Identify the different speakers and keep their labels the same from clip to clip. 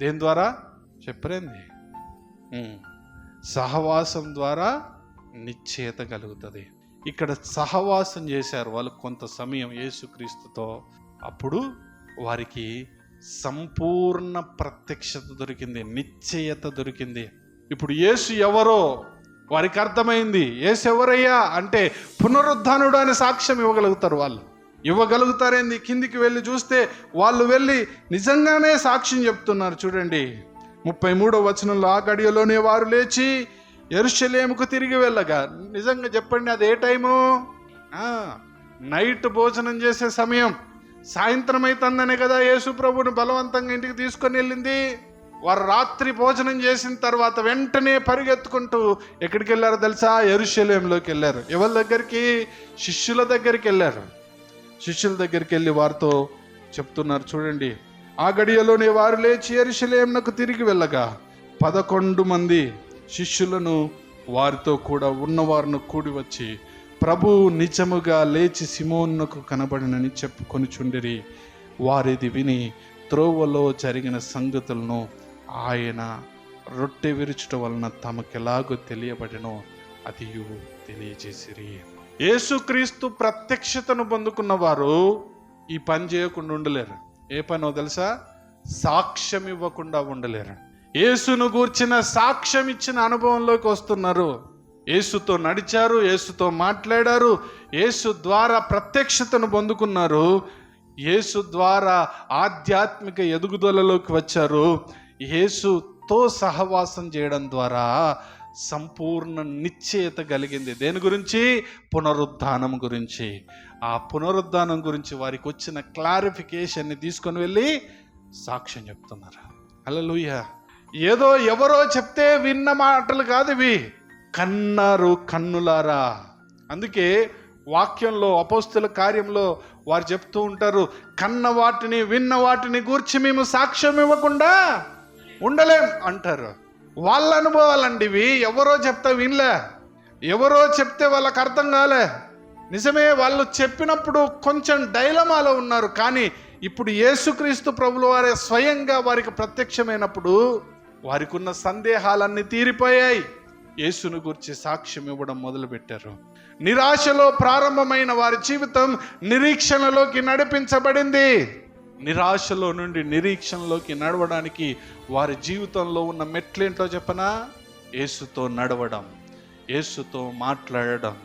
Speaker 1: దేని ద్వారా? చెప్పరేంది. సహవాసం ద్వారా నిశ్చయత కలుగుతుంది. ఇక్కడ సహవాసం చేశారు వాళ్ళు కొంత సమయం యేసుక్రీస్తుతో. అప్పుడు వారికి సంపూర్ణ ప్రత్యక్షత దొరికింది నిశ్చయత దొరికింది. ఇప్పుడు యేసు ఎవరో? వారికి అర్థమైంది. యేసు ఎవరయ్యా? అంటే పునరుద్ధానుడు అనే సాక్ష్యం ఇవ్వగలుగుతారు వాళ్ళు. ఇవ్వగలుగుతారేంది కిందికి వెళ్ళి చూస్తే వాళ్ళు వెళ్ళి నిజంగానే సాక్ష్యం చెప్తున్నారు చూడండి. ముప్పై మూడో వచనంలో ఆ గడియలోనే వారు లేచి ఎరుషలేముకు తిరిగి వెళ్ళగా. నిజంగా చెప్పండి అది ఏ టైము? నైట్ భోజనం చేసే సమయం. సాయంత్రం అవుతుందనే కదా యేసు ప్రభుని బలవంతంగా ఇంటికి తీసుకొని వెళ్ళింది. వారు రాత్రి భోజనం చేసిన తర్వాత వెంటనే పరిగెత్తుకుంటూ ఎక్కడికి వెళ్ళారో తెలుసా? ఎరుషలేంలోకి వెళ్ళారు. ఎవరి దగ్గరికి? శిష్యుల దగ్గరికి వెళ్ళారు. శిష్యుల దగ్గరికి వెళ్ళి వారితో చెప్తున్నారు చూడండి ఆ గడియలోనే వారు లేచి ఎరుషలేంనకు తిరిగి వెళ్ళగా పదకొండు మంది శిష్యులను వారితో కూడా ఉన్నవారును కూడి వచ్చి ప్రభువు నిజముగా లేచి సిమోన్నకు కనబడినని చెప్పుకొని చుండిరి వారిది విని త్రోవలో జరిగిన సంగతులను ఆయన రొట్టె విరుచుట వలన తమకెలాగో తెలియబడినో అది తెలియజేసిరి. యేసుక్రీస్తు ప్రత్యక్షతను పొందుకున్న వారు ఈ పని చేయకుండా ఉండలేరు. ఏ పనో తెలుసా? సాక్ష్యం ఇవ్వకుండా ఉండలేరు. యేసును గూర్చిన సాక్ష్యం ఇచ్చిన అనుభవంలోకి వస్తున్నారు. యేసుతో నడిచారు యేసుతో మాట్లాడారు యేసు ద్వారా ప్రత్యక్షతను పొందుకున్నారు. యేసు ద్వారా ఆధ్యాత్మిక ఎదుగుదలలోకి వచ్చారు. యేసుతో సహవాసం చేయడం ద్వారా సంపూర్ణ నిశ్చయత కలిగింది. దేని గురించి? పునరుద్ధానం గురించి. ఆ పునరుద్ధానం గురించి వారికి వచ్చిన క్లారిఫికేషన్ని తీసుకొని వెళ్ళి సాక్ష్యం చెప్తున్నారు. హల్లెలూయా. ఏదో ఎవరో చెప్తే విన్న మాటలు కాదు ఇవి. కన్నారు కన్నులారా. అందుకే వాక్యంలో అపోస్తుల కార్యంలో వారు చెప్తూ ఉంటారు కన్న వాటిని విన్న వాటిని గూర్చి మేము సాక్ష్యం ఇవ్వకుండా ఉండలేం అంటారు. వాళ్ళ అనుభవాలండి ఇవి. ఎవరో చెప్తే వినలే. ఎవరో చెప్తే వాళ్ళకి అర్థం కాలే. నిజమే వాళ్ళు చెప్పినప్పుడు కొంచెం డైలమాలో ఉన్నారు. కానీ ఇప్పుడు యేసుక్రీస్తు ప్రభుల వారే స్వయంగా వారికి ప్రత్యక్షమైనప్పుడు వారికి ఉన్న సందేహాలన్నీ తీరిపోయాయి. యేసును గురించి సాక్ష్యం ఇవ్వడం మొదలుపెట్టారు. నిరాశలో ప్రారంభమైన వారి జీవితం నిరీక్షణలోకి నడిపించబడింది. నిరాశలో నుండి నిరీక్షణలోకి నడవడానికి వారి జీవితంలో ఉన్న మెట్లేంటో చెప్పనా? యేసుతో నడవడం యేసుతో మాట్లాడడం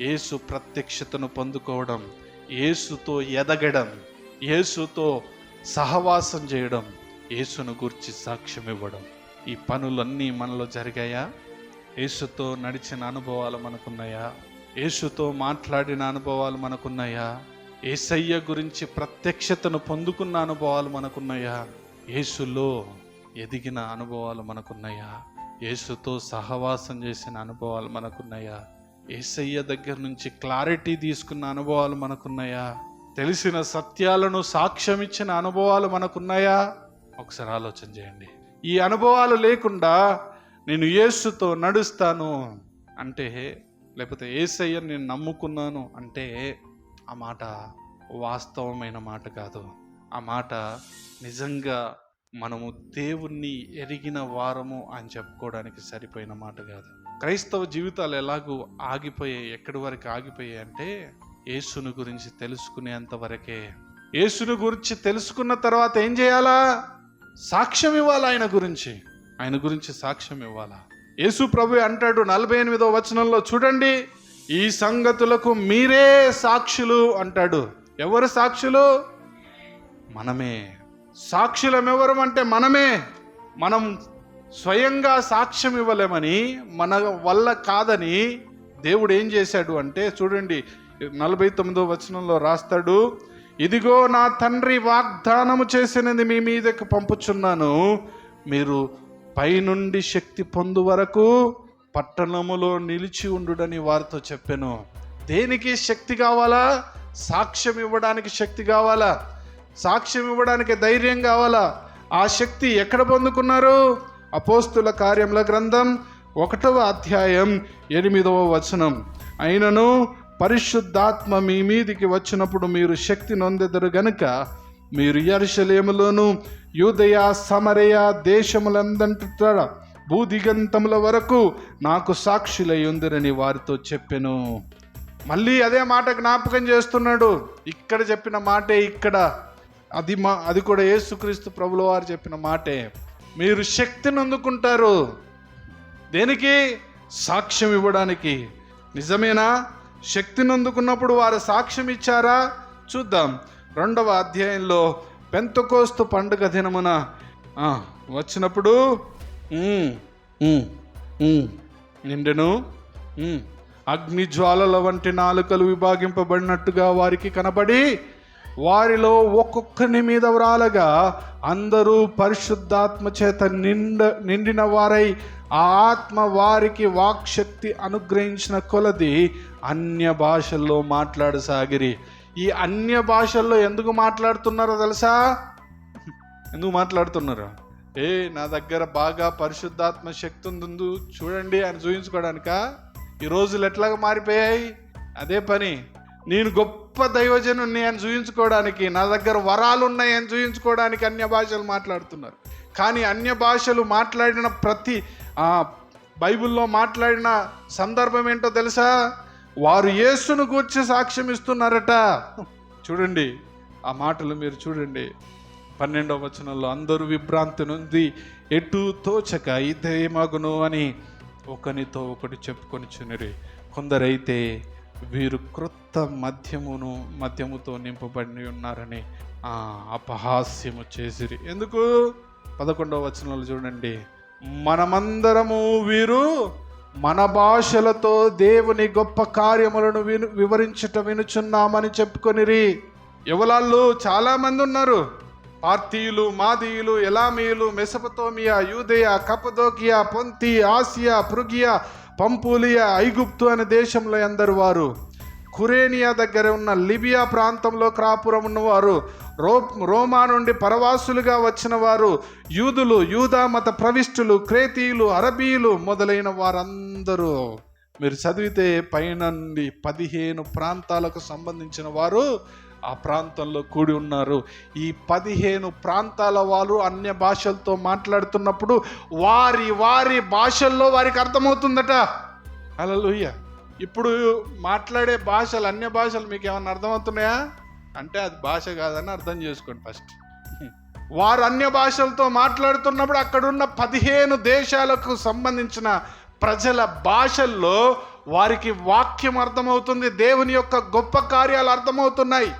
Speaker 1: యేసు ప్రత్యక్షతను పొందుకోవడం యేసుతో ఎదగడం యేసుతో సహవాసం చేయడం యేసును గురించి సాక్ష్యం ఇవ్వడం. ఈ పనులన్నీ మనలో జరిగాయా? యేసుతో నడిచిన అనుభవాలు మనకున్నాయా? యేసుతో మాట్లాడిన అనుభవాలు మనకున్నాయా? ఏసయ్య గురించి ప్రత్యక్షతను పొందుకున్న అనుభవాలు మనకున్నాయా? యేసులో ఎదిగిన అనుభవాలు మనకున్నాయా? యేసుతో సహవాసం చేసిన అనుభవాలు మనకున్నాయా? ఏసయ్య దగ్గర నుంచి క్లారిటీ తీసుకున్న అనుభవాలు మనకున్నాయా? తెలిసిన సత్యాలను సాక్ష్యం ఇచ్చిన అనుభవాలు మనకున్నాయా? ఒకసారి ఆలోచన చేయండి. ఈ అనుభవాలు లేకుండా నేను యేసుతో నడుస్తాను అంటే లేకపోతే ఏసయ్య నేను నమ్ముకున్నాను అంటే ఆ మాట వాస్తవమైన మాట కాదు. ఆ మాట నిజంగా మనము దేవుణ్ణి ఎరిగిన వారము అని చెప్పుకోవడానికి సరిపోయిన మాట కాదు. క్రైస్తవ జీవితాలు ఎలాగూ ఆగిపోయాయి ఎక్కడి వరకు ఆగిపోయాయి అంటే యేసును గురించి తెలుసుకునేంత వరకే. యేసును గురించి తెలుసుకున్న తర్వాత ఏం చేయాలా? సాక్ష్యం ఇవ్వాలా ఆయన గురించి? ఆయన గురించి సాక్ష్యం ఇవ్వాలా? యేసు ప్రభు అంటాడు నలభై ఎనిమిదో వచనంలో చూడండి. ఈ సంగతులకు మీరే సాక్షులు అంటాడు. ఎవరు సాక్షులు? మనమే. సాక్షులం ఎవరు అంటే మనమే. మనం స్వయంగా సాక్ష్యం ఇవ్వలేమని మన వల్ల కాదని దేవుడు ఏం చేశాడు అంటే చూడండి నలభై తొమ్మిదో వచనంలో రాస్తాడు ఇదిగో నా తండ్రి వాగ్దానము చేసినది మీ మీదకు పంపుచున్నాను. మీరు పైనుండి శక్తి పొందు వరకు పట్టణములో నిలిచి ఉండుడని వారితో చెప్పాను. దేనికి శక్తి కావాలా? సాక్ష్యం ఇవ్వడానికి శక్తి కావాలా? సాక్ష్యం ఇవ్వడానికి ధైర్యం కావాలా? ఆ శక్తి ఎక్కడ పొందుకున్నారు? అపోస్తుల కార్యముల గ్రంథం ఒకటవ అధ్యాయం ఎనిమిదవ వచనం. అయినను పరిశుద్ధాత్మ మీ మీదికి వచ్చినప్పుడు మీరు శక్తి నొందెదరు గనుక మీరు యెరూషలేములోను యూదయ సమరయ దేశములందంట భూదిగంతముల వరకు నాకు సాక్షులై ఉందిరని వారితో చెప్పెను. మళ్ళీ అదే మాట జ్ఞాపకం చేస్తున్నాడు. ఇక్కడ చెప్పిన మాటే ఇక్కడ. అది మా అది కూడా యేసుక్రీస్తు ప్రభుల వారు చెప్పిన మాటే. మీరు శక్తిని అందుకుంటారు. దేనికి? సాక్ష్యం ఇవ్వడానికి. నిజమేనా? శక్తిని అందుకున్నప్పుడు వారు సాక్ష్యం ఇచ్చారా? చూద్దాం. రెండవ అధ్యాయంలో పెంతకోస్తు పండుగ దినమున వచ్చినప్పుడు నిండెను? అగ్ని జ్వాలల వంటి నాలుకలు విభాగింపబడినట్టుగా వారికి కనబడి వారిలో ఒక్కొక్కని మీద వ్రాలగా అందరూ పరిశుద్ధాత్మ చేత నిండ నిండిన వారై ఆ ఆత్మ వారికి వాక్శక్తి అనుగ్రహించిన కొలది అన్య భాషల్లో మాట్లాడసాగిరి. ఈ అన్య భాషల్లో ఎందుకు మాట్లాడుతున్నారో తెలుసా? ఎందుకు మాట్లాడుతున్నారు? ఏ నా దగ్గర బాగా పరిశుద్ధాత్మ శక్తి ఉందో చూడండి అని చూపించుకోవడానిక ఈ రోజులు ఎట్లాగా మారిపోయాయి? అదే పని. నేను గొప్ప దైవజనుణ్ణి అని చూపించుకోవడానికి నా దగ్గర వరాలు ఉన్నాయి అని చూపించుకోవడానికి అన్య భాషలు మాట్లాడుతున్నారు. కానీ అన్య భాషలు మాట్లాడిన ప్రతి ఆ, బైబిల్లో మాట్లాడిన సందర్భం ఏంటో తెలుసా? వారు యేసును గూర్చి సాక్ష్యం ఇస్తున్నారట చూడండి ఆ మాటలు మీరు చూడండి. పన్నెండవ వచనంలో అందరూ విభ్రాంతి నుండి ఎటు తోచక ఇదేమగును అని ఒకనితో ఒకటి చెప్పుకొని చునిరి. కొందరైతే వీరు క్రొత్త మద్యమును మద్యముతో నింపబడి ఉన్నారని ఆ అపహాస్యము చేసిరి. ఎందుకు? పదకొండవ వచనంలో చూడండి. మనమందరము వీరు మన భాషలతో దేవుని గొప్ప కార్యములను విను వివరించుట వినుచున్నామని చెప్పుకొనిరి. యువలాళ్ళు చాలామంది ఉన్నారు పార్తీయులు మాదీయులు ఎలామీయులు మెసపతోమియా యూదయ కపదోకియా పొంతి ఆసియా పృగియా పంపూలియా ఐగుప్తు అనే దేశంలో అందరు వారు? కురేనియా దగ్గర ఉన్న లిబియా ప్రాంతంలో క్రాపురం ఉన్నవారు రో రోమా నుండి పరవాసులుగా వచ్చిన వారు యూదులు యూదా మత ప్రవిష్టులు క్రేతీయులు అరబీయులు మొదలైన వారందరూ. మీరు చదివితే పైనండి పదిహేను ప్రాంతాలకు సంబంధించిన వారు ఆ ప్రాంతంలో కూడి ఉన్నారు. ఈ పదిహేను ప్రాంతాల వాళ్ళు అన్య భాషలతో మాట్లాడుతున్నప్పుడు వారి వారి భాషల్లో వారికి అర్థమవుతుందట. హల్లెలూయా. ఇప్పుడు మాట్లాడే భాషలు అన్య భాషలు మీకు ఏమన్నా అర్థమవుతున్నాయా? అంటే అది భాష కాదని అర్థం చేసుకోండి ఫస్ట్. వారు అన్య భాషలతో మాట్లాడుతున్నప్పుడు అక్కడున్న పదిహేను దేశాలకు సంబంధించిన ప్రజల భాషల్లో వారికి వాక్యం అర్థమవుతుంది దేవుని యొక్క గొప్ప కార్యాలు అర్థమవుతున్నాయి.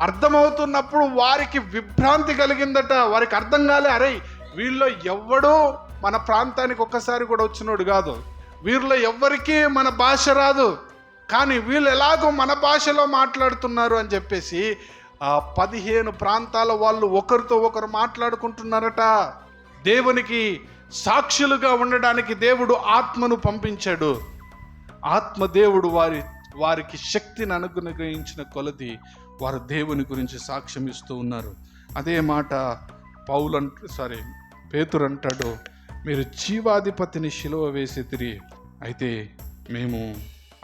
Speaker 1: అర్థమవుతున్నప్పుడు వారికి విభ్రాంతి కలిగిందట. వారికి అర్థం కాలే అరే వీళ్ళలో ఎవ్వడూ మన ప్రాంతానికి ఒక్కసారి కూడా వచ్చినోడు కాదు. వీరిలో ఎవ్వరికీ మన భాష రాదు. కానీ వీళ్ళు ఎలాగో మన భాషలో మాట్లాడుతున్నారు అని చెప్పేసి ఆ పదిహేను ప్రాంతాల వాళ్ళు ఒకరితో ఒకరు మాట్లాడుకుంటున్నారట. దేవునికి సాక్షులుగా ఉండడానికి దేవుడు ఆత్మను పంపించాడు. ఆత్మదేవుడు వారి వారికి శక్తిని అనుగ్రహించిన కొలది వారు దేవుని గురించి సాక్ష్యం ఇస్తూ ఉన్నారు. అదే మాట పౌలు అంట సారీ పేతురు అంటాడు మీరు జీవాధిపతిని శిలువ వేసి తిరిగి అయితే మేము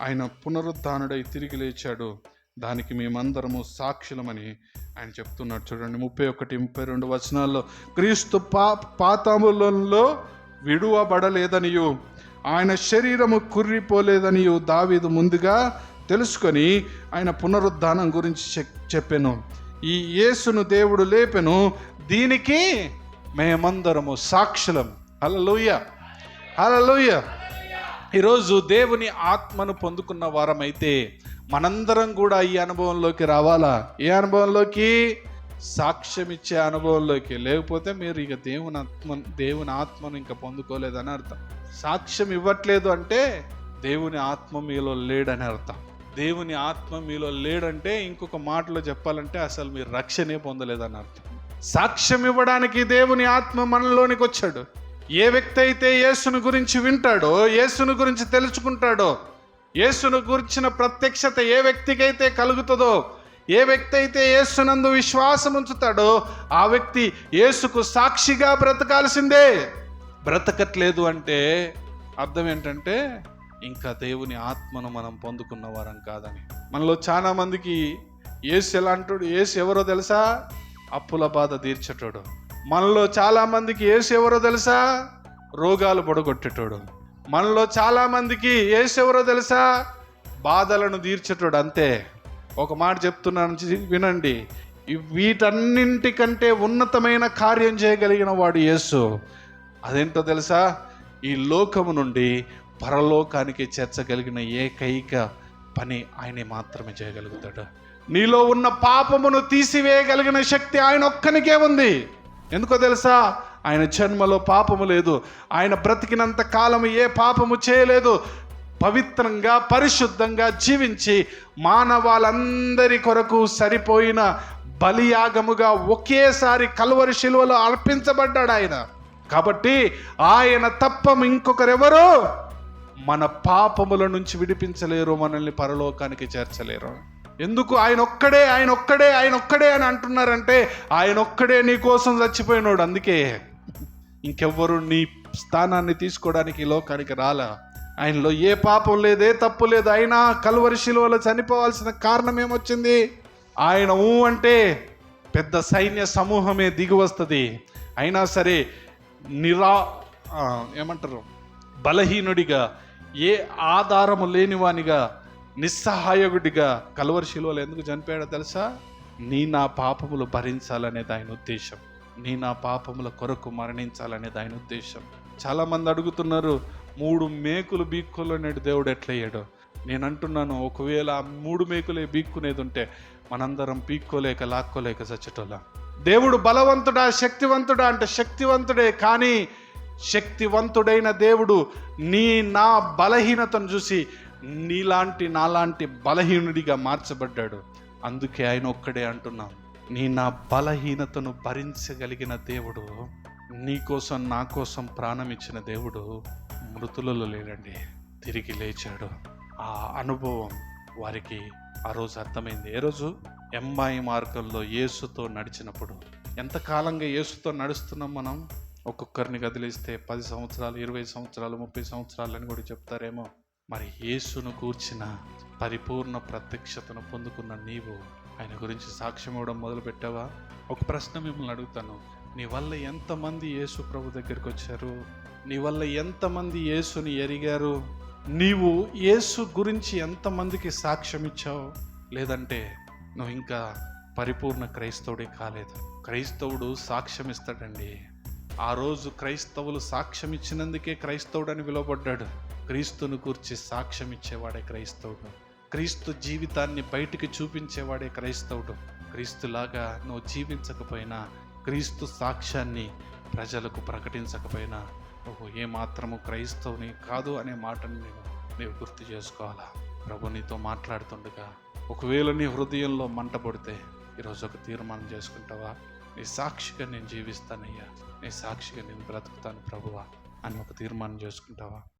Speaker 1: ఆయన పునరుద్ధానుడై తిరిగి లేచాడు దానికి మేమందరము సాక్షులమని ఆయన చెప్తున్నాడు. చూడండి ముప్పై ఒకటి ముప్పై రెండు వచనాల్లో క్రీస్తు పా పాతములలో విడువబడలేదనియు ఆయన శరీరము కుర్రిపోలేదనియు దావీదు ముందుగా తెలుసుకొని ఆయన పునరుద్ధానం గురించి చెప్- ఈ యేసును దేవుడు లేపెను. దీనికి మేమందరము సాక్షులం. హలలోయ హలలోయ ఈరోజు దేవుని ఆత్మను పొందుకున్న వారమైతే మనందరం కూడా ఈ అనుభవంలోకి రావాలా? ఏ అనుభవంలోకి? సాక్ష్యం ఇచ్చే అనుభవంలోకి. లేకపోతే మీరు ఇక దేవుని ఆత్మ దేవుని ఆత్మను ఇంకా పొందుకోలేదని అర్థం. సాక్ష్యం ఇవ్వట్లేదు అంటే దేవుని ఆత్మ మీలో లేడని అర్థం. దేవుని ఆత్మ మీలో లేడంటే ఇంకొక మాటలో చెప్పాలంటే అసలు మీరు రక్షణే పొందలేదని అర్థం. సాక్ష్యం ఇవ్వడానికి దేవుని ఆత్మ మనలోనికి వచ్చాడు. ఏ వ్యక్తి అయితే యేసును గురించి వింటాడో యేసును గురించి తెలుసుకుంటాడో యేసును గురించిన ప్రత్యక్షత ఏ వ్యక్తికైతే కలుగుతుందో ఏ వ్యక్తి అయితే యేసునందు విశ్వాసం ఉంచుతాడో ఆ వ్యక్తి యేసుకు సాక్షిగా బ్రతకాల్సిందే. బ్రతకట్లేదు అంటే అర్థం ఏంటంటే ఇంకా దేవుని ఆత్మను మనం పొందుకున్న వారం కాదని. మనలో చాలా మందికి ఏసు ఎలా అంటాడు ఏసు ఎవరో తెలుసా? అప్పుల బాధ తీర్చేటోడు. మనలో చాలా మందికి ఎవరో తెలుసా? రోగాలు పొడగొట్టేటోడు. మనలో చాలా మందికి ఎవరో తెలుసా? బాధలను తీర్చేటోడు అంతే. ఒక మాట చెప్తున్నాను వినండి. వీటన్నింటికంటే ఉన్నతమైన కార్యం చేయగలిగిన వాడు యేసు అదేంటో తెలుసా? ఈ లోకము నుండి పరలోకానికి చేర్చగలిగిన ఏకైక పని ఆయనే మాత్రమే చేయగలుగుతాడు. నీలో ఉన్న పాపమును తీసివేయగలిగిన శక్తి ఆయన ఒక్కనికే ఉంది. ఎందుకో తెలుసా? ఆయన జన్మలో పాపము లేదు. ఆయన బ్రతికినంత కాలము ఏ పాపము చేయలేదు. పవిత్రంగా పరిశుద్ధంగా జీవించి మానవాళందరి కొరకు సరిపోయిన బలియాగముగా ఒకేసారి కలువరి శిలువలో అర్పించబడ్డాడు ఆయన. కాబట్టి ఆయన తప్ప ఇంకొకరెవరు? మన పాపముల నుంచి విడిపించలేరు మనల్ని పరలోకానికి చేర్చలేరు. ఎందుకు ఆయన ఒక్కడే ఆయన ఒక్కడే ఆయన ఒక్కడే అని అంటున్నారంటే ఆయన ఒక్కడే నీ కోసం చచ్చిపోయినాడు. అందుకే ఇంకెవ్వరు నీ స్థానాన్ని తీసుకోవడానికి లోకానికి రాలా. ఆయనలో ఏ పాపం లేదు ఏ తప్పు లేదు. అయినా కలువరి శిలువలో చనిపోవాల్సిన కారణం ఏమొచ్చింది? ఆయన ఊ అంటే పెద్ద సైన్య సమూహమే దిగి వస్తుంది. అయినా సరే నిరా ఏమంటారు? బలహీనుడిగా ఏ ఆధారము లేనివానిగా నిస్సహాయకుడిగా కలవరి శిలువలు ఎందుకు చనిపోయాడో తెలుసా? నీ నా పాపములు భరించాలనేది ఆయన ఉద్దేశం. నీ నా పాపముల కొరకు మరణించాలనేది ఆయన ఉద్దేశం. చాలామంది అడుగుతున్నారు మూడు మేకులు బీక్కులనేటి దేవుడు ఎట్లయ్యాడు? నేను అంటున్నాను ఒకవేళ ఆ మూడు మేకులే బీక్కునేది ఉంటే మనందరం పీక్కోలేక లాక్కోలేక చచ్చటోళ్ళం. దేవుడు బలవంతుడా శక్తివంతుడా అంటే శక్తివంతుడే కానీ శక్తివంతుడైన దేవుడు నీ నా బలహీనతను చూసి నీలాంటి నాలాంటి బలహీనుడిగా మార్చబడ్డాడు. అందుకే ఆయన ఒక్కడే అంటున్నాం నీ నా బలహీనతను భరించగలిగిన దేవుడు నీ కోసం నా కోసం ప్రాణం ఇచ్చిన దేవుడు మృతులలో లేడండి తిరిగి లేచాడు. ఆ అనుభవం వారికి ఆ రోజు అర్థమైంది. ఏ రోజు? ఎంబాయి మార్గంలో యేసుతో నడిచినప్పుడు. ఎంతకాలంగా యేసుతో నడుస్తున్నాం మనం? ఒక్కొక్కరిని కదిలిస్తే పది సంవత్సరాలు ఇరవై సంవత్సరాలు ముప్పై సంవత్సరాలు అని కూడా చెప్తారేమో. మరి యేసును కూర్చిన పరిపూర్ణ ప్రత్యక్షతను పొందుకున్న నీవు ఆయన గురించి సాక్ష్యం ఇవ్వడం మొదలుపెట్టావా? ఒక ప్రశ్న మిమ్మల్ని అడుగుతాను. నీ వల్ల ఎంతమంది యేసు ప్రభు దగ్గరికి వచ్చారు? నీ వల్ల ఎంతమంది యేసుని ఎరిగారు? నీవు యేసు గురించి ఎంతమందికి సాక్ష్యం ఇచ్చావు? లేదంటే నువ్వు ఇంకా పరిపూర్ణ క్రైస్తవుడే కాలేదు. క్రైస్తవుడు సాక్ష్యం ఇస్తాడండి. ఆ రోజు క్రైస్తవులు సాక్ష్యం ఇచ్చినందుకే క్రైస్తవుడు అని పిలువబడ్డాడు క్రీస్తును కూర్చి సాక్ష్యం ఇచ్చేవాడే క్రైస్తవుడు. క్రీస్తు జీవితాన్ని బయటికి చూపించేవాడే క్రైస్తవుడు. క్రీస్తులాగా నువ్వు జీవించకపోయినా క్రీస్తు సాక్ష్యాన్ని ప్రజలకు ప్రకటించకపోయినా నువ్వు ఏమాత్రము క్రైస్తవుని కాదు అనే మాటను నేను నీవు గుర్తు చేసుకోవాలా? ప్రభు నీతో మాట్లాడుతుండగా ఒకవేళ నీ హృదయంలో మంటపడితే ఈరోజు ఒక తీర్మానం చేసుకుంటావా? నీ సాక్షిగా నేను జీవిస్తానయ్యా. నీ సాక్షిగా నేను బ్రతుకుతాను ప్రభువా. అని ఒక తీర్మానం చేసుకుంటావా?